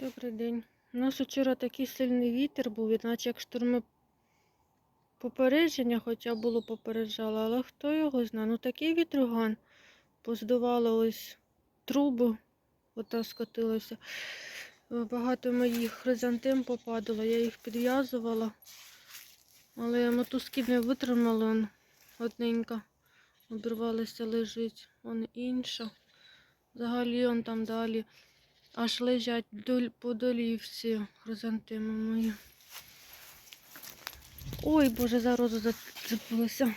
Добрий день. У нас вчора такий сильний вітер був, іначе як штурми попередження, хоча було попереджало, але хто його знає. Ну такий вітрюган. Поздувало ось труби, ота скотилася. Багато моїх хризантем попадало, я їх підв'язувала. Але мотузки не витримали, он одненька. Обірвалася лежить, он інша. Взагалі он там далі. Аж лежать по долівці хризантеми мої. Ой, боже, за розу зацепилася.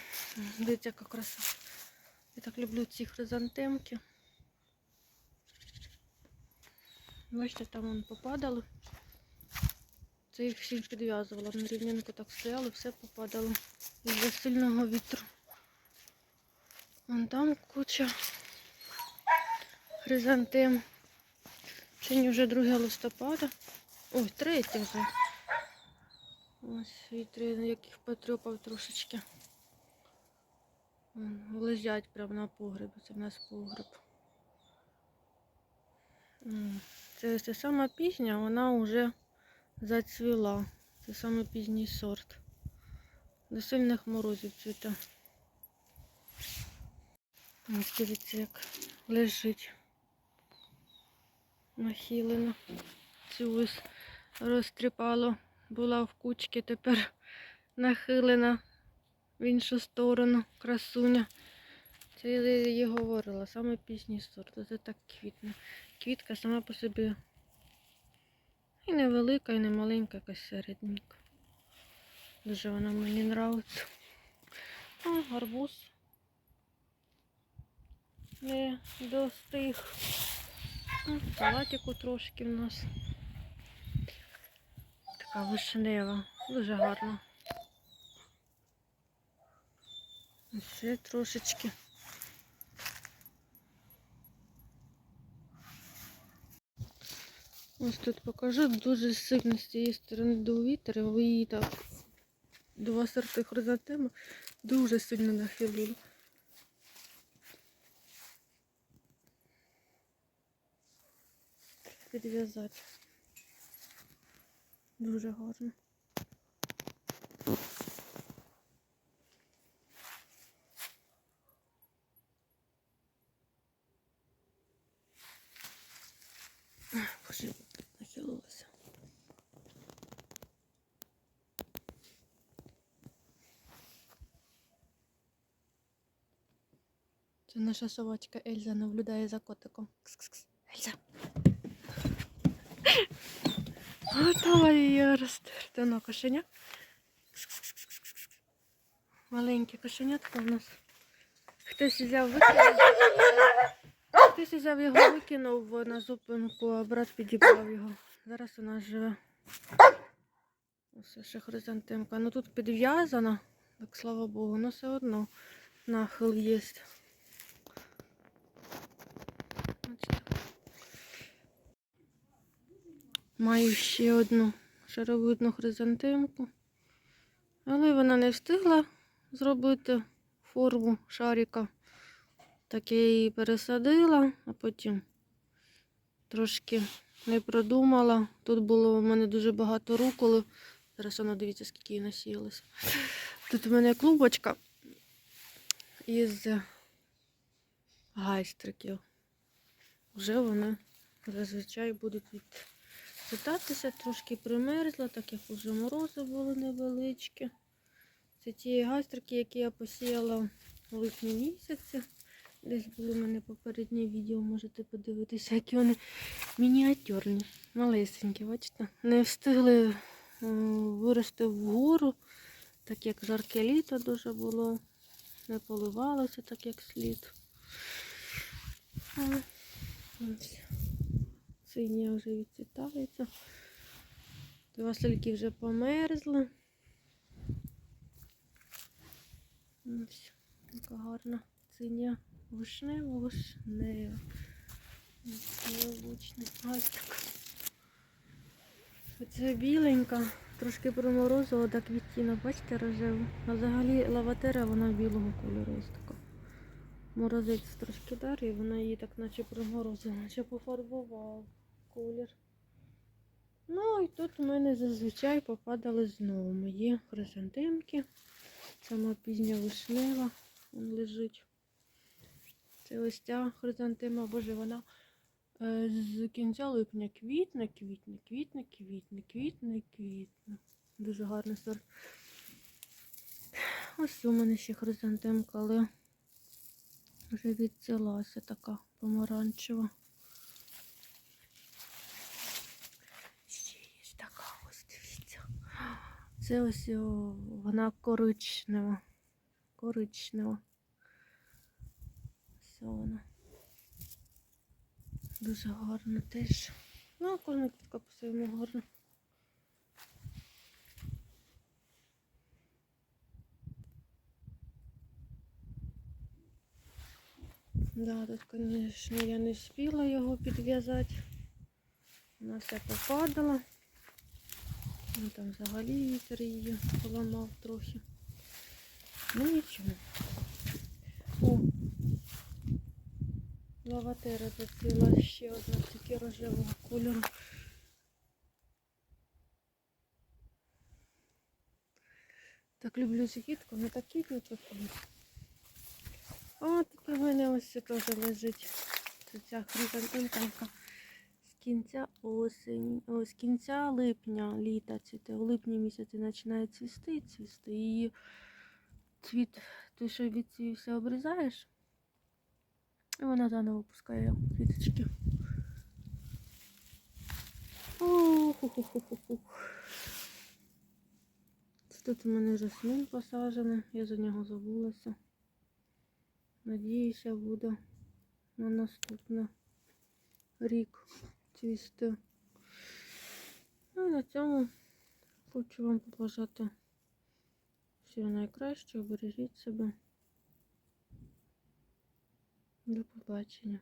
Дивіться, яка краса. Я так люблю ці хризантемки. Бачите, там вон попадали. Це їх всіх підв'язувала. На рівнянку так стояли, все попадало. Із-за сильного вітру. Вон там куча хризантем. Сьогодні вже 2 листопада. Ой, 3 вже. Ось вітри, яких потрьопав трошечки. Лежать прямо на погребі. Це в нас погреб. Це, це сама пізня, вона вже зацвіла. Це саме пізній сорт. До сильних морозів цвіте. Ось дивіться, як лежить нахилена. Цю ось розтріпало. Була в кучці, тепер нахилена в іншу сторону. Красуня. Це я їй говорила, саме пізній сорт. Це так квітне. Квітка сама по собі і невелика, і не маленька, якась середненька. Дуже вона мені нравиться. А, гарбуз. Не достиг. Салатику трошки в нас. Така вишнева. Дуже гарна. Ще трошечки. Ось тут покажу. Дуже сильно з цієї сторони до вітер. і Її так два сорти хризантеми дуже сильно нахилили. Підв'язати. Дуже гарно. Боже, нахилилася. Це наша собачка Ельза наблюдає за котиком. Кс-кс-кс. Ельза. Готова її розтерти. Ну, кошеня. Маленьке кошенятко у нас. Хтось взяв викинув. Хтось взяв його викинув на зупинку, а брат підібрав його. Зараз у нас живе. Ось ще хризантемка. Ну тут підв'язана, так слава Богу, але все одно нахил є. Бачите. Маю ще одну шаровидну хризантемку, але вона не встигла зробити форму шарика. Так я її пересадила, а потім трошки не продумала. Тут було у мене дуже багато руколи. Зараз воно дивіться, скільки її насіялося. Тут у мене клубочка із гайстриків. Вже вони зазвичай будуть від питатися, трошки примерзла, так як уже морози були невеличкі. Це ті гастрики, які я посіяла у липні місяці. Десь були в мене попередні відео, можете подивитися, які вони мініатюрні, малесенькі, бачите? Не встигли вирости вгору, так як жарке літо дуже було. Не поливалося так, як слід. Ось. Сині вже відцвітаються. Васильки вже померзли. Ось, така гарна синя вишнева, вишнева. Необучний гастик. Оце біленька, трошки проморозила, так відтінок, бачите, рожеву. А взагалі лаватера вона білого кольору ось така. Морозець трошки далі, і вона її так наче приморозила, наче пофарбував колір. Ну і тут у мене зазвичай попадали знову мої хризантемки. Сама пізня вишнева вон лежить. Це ось ця хризантема, боже, вона е, з кінця липня квітне, квітне, квітне, квітне, квітне, квітне. Дуже гарний сорт. Ось у мене ще хризантемка, але вже відцілася така помаранчева. Ще є така ось, дивіться. Це ось вона коричнева. Коричнева. Ось вона. Дуже гарна теж. Ну, кожна квітка по-своєму гарна. Да, тут, конечно, я не спіла його підв'язати. Вона вся попадала. Ну, там взагалі вітер її поламав трохи. Ну нічого. О! Лаватера зацвіла ще одна, тільки рожевого кольору. Так люблю цю не так квітне тут. О, таке в мене ось це теж лежить. Це ця хризантемка кінця осені, о, з кінця липня, літа цвіте. У липні місяці починає цвісти цвісти. Її цвіт, той, що відцвівся, обрізаєш, і вона заново пускає квіточки. Ух-ху-ху-ху-ху. Тут у мене жасмин посаджений, я за нього забулася. Надіюся, буде на наступний рік цвісти. Ну і на цьому хочу вам побажати всього найкращого, бережіть себе. До побачення.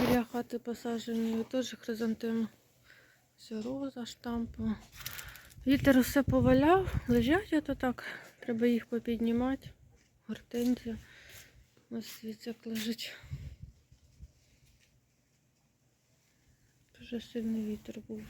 Біля хати посаджені теж хризантеми. Все роза штампова. Вітер все поваляв, лежать ото так. Треба їх попіднімати. Гортензія. Ось свіцяк лежить. Дуже сильний вітер був.